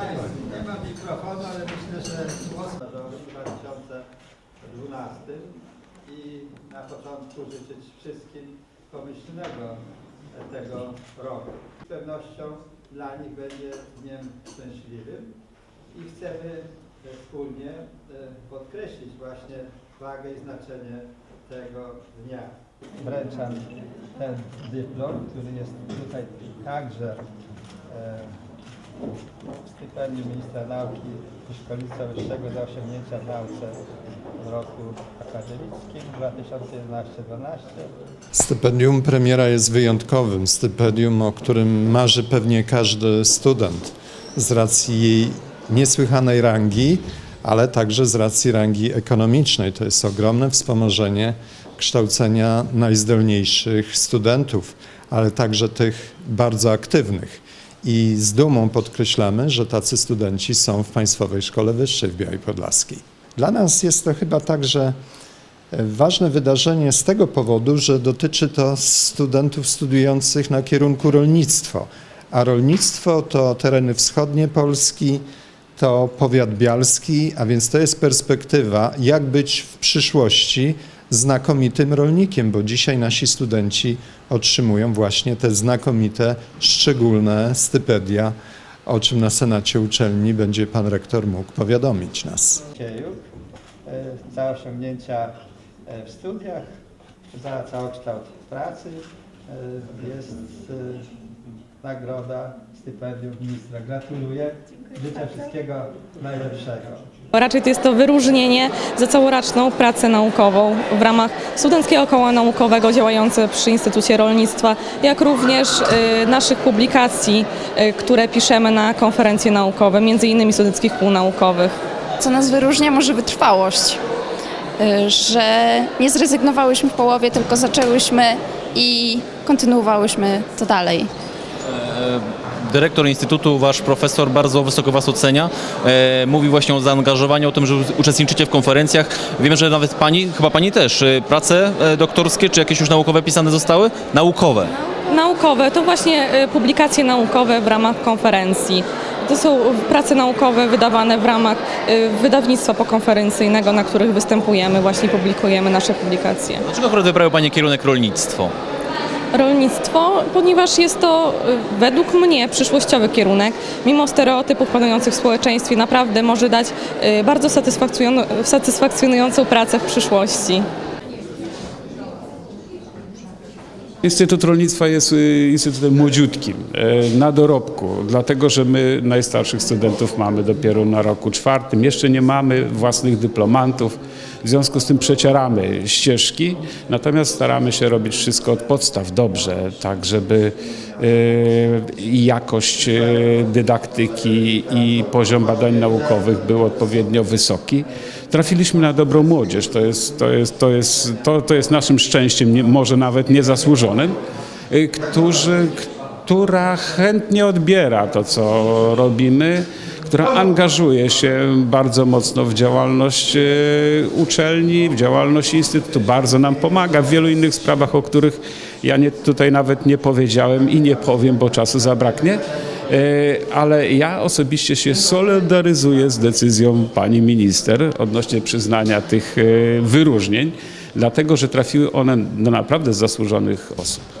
Państwa, nie ma mikrofonu, ale myślę, że głos do roku 2012 i na początku życzyć wszystkim pomyślnego tego roku. Z pewnością dla nich będzie dniem szczęśliwym i chcemy e, wspólnie e, podkreślić właśnie wagę i znaczenie tego dnia. Wręczam ten dyplom, który jest tutaj także e, stypendium Ministra Nauki i Szkolnictwa Wyższego za osiągnięcia w nauce w roku akademickim 2011-2012. Stypendium premiera jest wyjątkowym stypendium, o którym marzy pewnie każdy student z racji jej niesłychanej rangi, ale także z racji rangi ekonomicznej. To jest ogromne wspomożenie kształcenia najzdolniejszych studentów, ale także tych bardzo aktywnych. I z dumą podkreślamy, że tacy studenci są w Państwowej Szkole Wyższej w Białej Podlaskiej. Dla nas jest to chyba także Ważne wydarzenie z tego powodu, że dotyczy to studentów studiujących na kierunku rolnictwo, a rolnictwo to tereny wschodnie Polski, to powiat bialski, a więc to jest perspektywa, jak być w przyszłości znakomitym rolnikiem, bo dzisiaj nasi studenci otrzymują właśnie te znakomite, szczególne stypendia, o czym na Senacie Uczelni będzie pan rektor mógł powiadomić nas. E, za osiągnięcia e, w studiach, za całokształt pracy e, jest nagroda, stypendium ministra. Gratuluję, życzę wszystkiego najlepszego. Raczej to jest to wyróżnienie za całoroczną pracę naukową w ramach Studenckiego Koła Naukowego działające przy Instytucie Rolnictwa, jak również y, naszych publikacji, y, które piszemy na konferencje naukowe, między innymi Studenckich Kół Naukowych. Co nas wyróżnia, może wytrwałość. Y, Że nie zrezygnowałyśmy w połowie, tylko zaczęłyśmy i kontynuowałyśmy to dalej. Dyrektor Instytutu, wasz profesor bardzo wysoko was ocenia. E, mówi właśnie o zaangażowaniu, o tym, że uczestniczycie w konferencjach. Wiem, że nawet pani, chyba pani też, e, prace e, doktorskie czy jakieś już naukowe pisane zostały? Naukowe. Naukowe to właśnie y, publikacje naukowe w ramach konferencji. To są prace naukowe wydawane w ramach wydawnictwa pokonferencyjnego, na których występujemy, właśnie publikujemy nasze publikacje. Dlaczego akurat wybrał pani kierunek rolnictwo? Rolnictwo, ponieważ jest to y, według mnie przyszłościowy kierunek. Mimo stereotypów panujących w społeczeństwie naprawdę może dać y, bardzo satysfakcjonującą- satysfakcjonującą pracę w przyszłości. Instytut Rolnictwa jest y, instytutem młodziutkim, e, na dorobku, dlatego że my najstarszych studentów mamy dopiero na roku czwartym. Jeszcze nie mamy własnych dyplomantów, w związku z tym przecieramy ścieżki, natomiast staramy się robić wszystko od podstaw dobrze, tak żeby i jakość dydaktyki i poziom badań naukowych był odpowiednio wysoki. Trafiliśmy na dobrą młodzież, to jest, to jest, to jest, to, to jest naszym szczęściem, nie, może nawet niezasłużonym, y, którzy, która chętnie odbiera to, co robimy, która angażuje się bardzo mocno w działalność y, uczelni, w działalność Instytutu, bardzo nam pomaga w wielu innych sprawach, o których ja nie, tutaj nawet nie powiedziałem i nie powiem, bo czasu zabraknie. E, ale ja osobiście się solidaryzuję z decyzją pani minister odnośnie przyznania tych e, wyróżnień, dlatego że trafiły one do naprawdę zasłużonych osób.